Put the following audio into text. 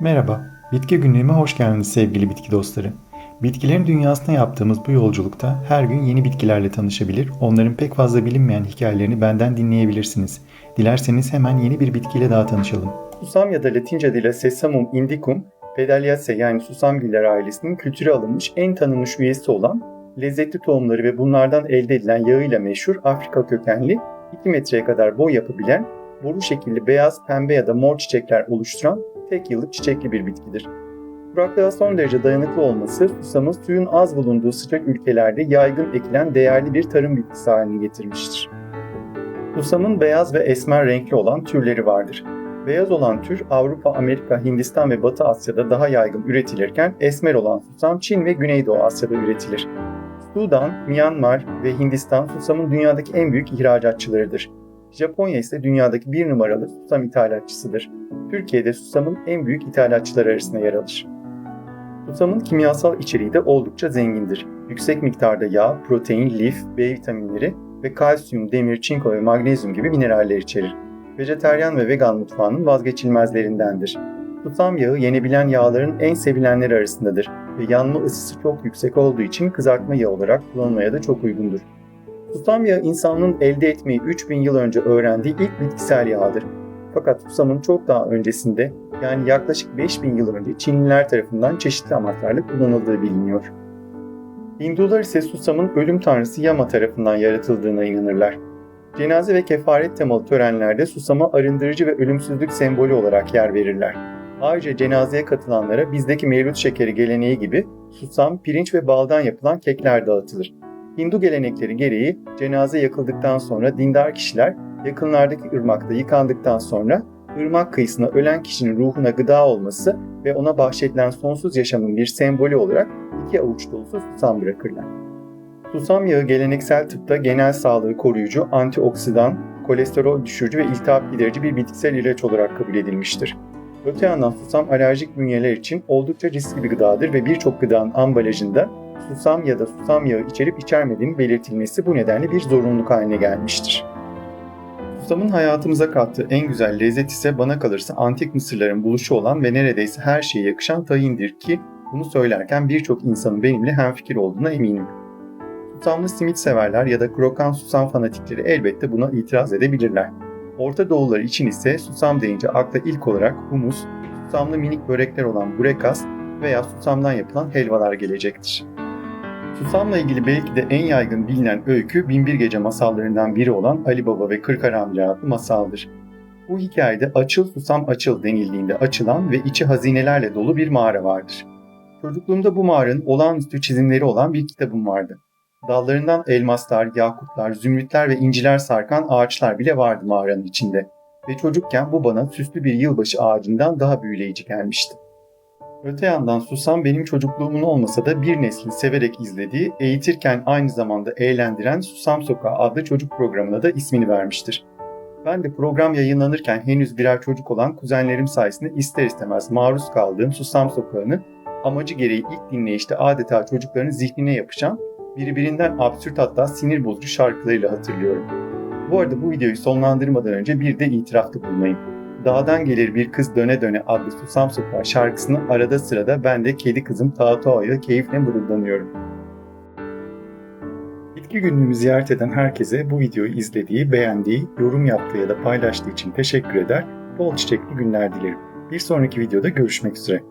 Merhaba, Bitki Günlüğü'me hoş geldiniz sevgili bitki dostları. Bitkilerin dünyasına yaptığımız bu yolculukta her gün yeni bitkilerle tanışabilir, onların pek fazla bilinmeyen hikayelerini benden dinleyebilirsiniz. Dilerseniz hemen yeni bir bitkiyle daha tanışalım. Susam ya da Latince adıyla Sesamum indicum, Pedaliaceae yani susamgiller ailesinin kültüre alınmış en tanınmış üyesi olan, lezzetli tohumları ve bunlardan elde edilen yağıyla meşhur Afrika kökenli 2 metreye kadar boy yapabilen, boru şekilli beyaz, pembe ya da mor çiçekler oluşturan tek yıllık çiçekli bir bitkidir. Kuraklığa son derece dayanıklı olması susamı suyun az bulunduğu sıcak ülkelerde yaygın ekilen değerli bir tarım bitkisi haline getirmiştir. Susamın beyaz ve esmer renkli olan türleri vardır. Beyaz olan tür Avrupa, Amerika, Hindistan ve Batı Asya'da daha yaygın üretilirken esmer olan susam Çin ve Güneydoğu Asya'da üretilir. Sudan, Myanmar ve Hindistan susamın dünyadaki en büyük ihracatçılarıdır. Japonya ise dünyadaki bir numaralı susam ithalatçısıdır. Türkiye'de susamın en büyük ithalatçıları arasında yer alır. Susamın kimyasal içeriği de oldukça zengindir. Yüksek miktarda yağ, protein, lif, B vitaminleri ve kalsiyum, demir, çinko ve magnezyum gibi mineraller içerir. Vejeteryan ve vegan mutfağının vazgeçilmezlerindendir. Susam yağı yenebilen yağların en sevilenleri arasındadır ve yanma ısısı çok yüksek olduğu için kızartma yağı olarak kullanılmaya da çok uygundur. Susam yağı insanlığın elde etmeyi 3000 yıl önce öğrendiği ilk bitkisel yağdır. Fakat susamın çok daha öncesinde yani yaklaşık 5000 yıl önce Çinliler tarafından çeşitli amaçlarla kullanıldığı biliniyor. Hindular ise susamın ölüm tanrısı Yama tarafından yaratıldığına inanırlar. Cenaze ve kefaret temalı törenlerde susama arındırıcı ve ölümsüzlük sembolü olarak yer verirler. Ayrıca cenazeye katılanlara bizdeki mevlüt şekeri geleneği gibi susam, pirinç ve baldan yapılan kekler dağıtılır. Hindu gelenekleri gereği cenaze yakıldıktan sonra dindar kişiler yakınlardaki ırmakta yıkandıktan sonra ırmak kıyısına ölen kişinin ruhuna gıda olması ve ona bahşedilen sonsuz yaşamın bir sembolü olarak iki avuç dolusu susam bırakırlar. Susam yağı geleneksel tıpta genel sağlığı koruyucu, antioksidan, kolesterol düşürücü ve iltihap giderici bir bitkisel ilaç olarak kabul edilmiştir. Öte yandan susam alerjik bünyeler için oldukça riskli bir gıdadır ve birçok gıdanın ambalajında susam ya da susam yağı içerip içermediğinin belirtilmesi bu nedenle bir zorunluluk haline gelmiştir. Susamın hayatımıza kattığı en güzel lezzet ise bana kalırsa antik Mısırların buluşu olan ve neredeyse her şeye yakışan tahindir ki bunu söylerken birçok insanın benimle hemfikir olduğuna eminim. Susamlı simit severler ya da krokan susam fanatikleri elbette buna itiraz edebilirler. Orta Doğular için ise susam deyince akla ilk olarak humus, susamlı minik börekler olan burekas veya susamdan yapılan helvalar gelecektir. Susamla ilgili belki de en yaygın bilinen öykü Binbir Gece masallarından biri olan Ali Baba ve Kırk Haramiler adlı masaldır. Bu hikayede açıl susam açıl denildiğinde açılan ve içi hazinelerle dolu bir mağara vardır. Çocukluğumda bu mağaranın olağanüstü çizimleri olan bir kitabım vardı. Dallarından elmaslar, yakutlar, zümrütler ve inciler sarkan ağaçlar bile vardı mağaranın içinde. Ve çocukken bu bana süslü bir yılbaşı ağacından daha büyüleyici gelmişti. Öte yandan Susam benim çocukluğumun olmasa da bir neslin severek izlediği, eğitirken aynı zamanda eğlendiren Susam Sokağı adlı çocuk programına da ismini vermiştir. Ben de program yayınlanırken henüz birer çocuk olan kuzenlerim sayesinde ister istemez maruz kaldığım Susam Sokağı'nı amacı gereği ilk dinleyişte adeta çocukların zihnine yapışan, birbirinden absürt hatta sinir bozucu şarkılarıyla hatırlıyorum. Bu arada bu videoyu sonlandırmadan önce bir de itirafta bulunayım. Dağdan Gelir Bir Kız Döne Döne adlı Susam Sokağı şarkısını arada sırada ben de kedi kızım Tağ keyifle mırıldanıyorum. Bitki günlüğümü ziyaret eden herkese bu videoyu izlediği, beğendiği, yorum yaptığı ya da paylaştığı için teşekkür eder, bol çiçekli günler dilerim. Bir sonraki videoda görüşmek üzere.